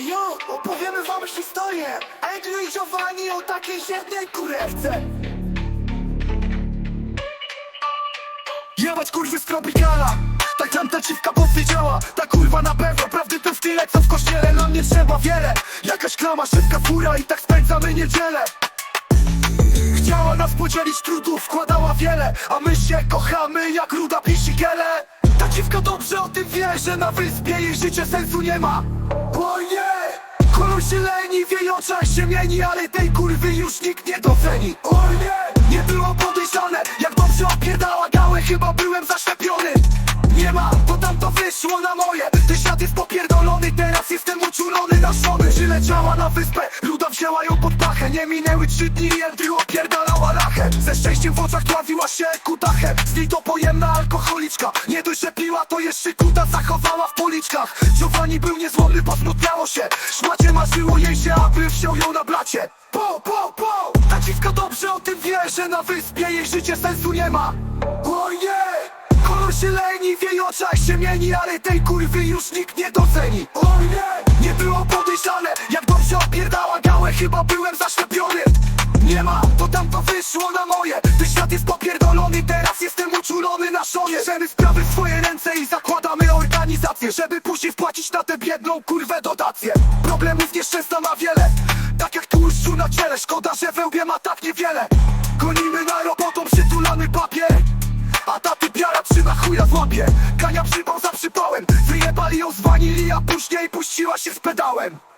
Jo, opowiemy wam historię. Andrew i Giovanni o takiej jednej kurewce. Jebać kurwy z Tropicala Tak tam ta dziwka powiedziała. Ta kurwa na pewno prawdy to w tyle Co w kościele. Nam nie trzeba wiele. Jakaś klama, szybka fura i tak spędzamy niedzielę. Chciała nas podzielić trudów, wkładała wiele. A my się kochamy jak ruda pisikele Ta dziwka dobrze o tym wie, że na wyspie jej życie sensu nie ma. O nie! Kolor się leni, w jej oczach się mieni Ale tej kurwy już nikt nie doceni. O nie! Nie było podejrzane, jak dobrze opierdała gałę Chyba byłem zaszczepiony. Nie ma, bo tam to wyszło na moje. Ten świat jest popierdolony, teraz jestem uczulony na szony Przyleciała na wyspę, Ruda wzięła ją pod pachę. Nie minęły trzy dni Andrew opierdalała lachę Ze szczęściem w oczach tławiła się Z niej to pojemna alkoholiczka. Nie dość, że piła, to jeszcze kuta zachowała w policzkach. Giovanni był niezłomny, posmutniało się. Szmacie marzyło jej się, aby wziął ją na blacie. Po, po, po! Ta dziwka dobrze o tym wie, że na wyspie jej życie sensu nie ma. O nie! Kolor się leni, w jej oczach się mieni Ale tej kurwy już nikt nie doceni. O nie! Nie było podejrzane, jak dobrze opierdała gałę Chyba byłem to tam to wyszło na moje. Ten świat jest popierdolony, teraz jestem uczulony na szonie. Bierzemy sprawy w swoje ręce i zakładamy organizację Żeby później wpłacić na tę biedną kurwę dotację. Problemów nieszczęsna ma wiele. Tak jak tłuszczu na ciele Szkoda, że we łbie ma tak niewiele. Gonimy na robotą przytulany papier a ta typiara trzyma chuja w łapie. Kania przypał za przypałem Wyjebali ją z wanilii, a później puściła się z pedałem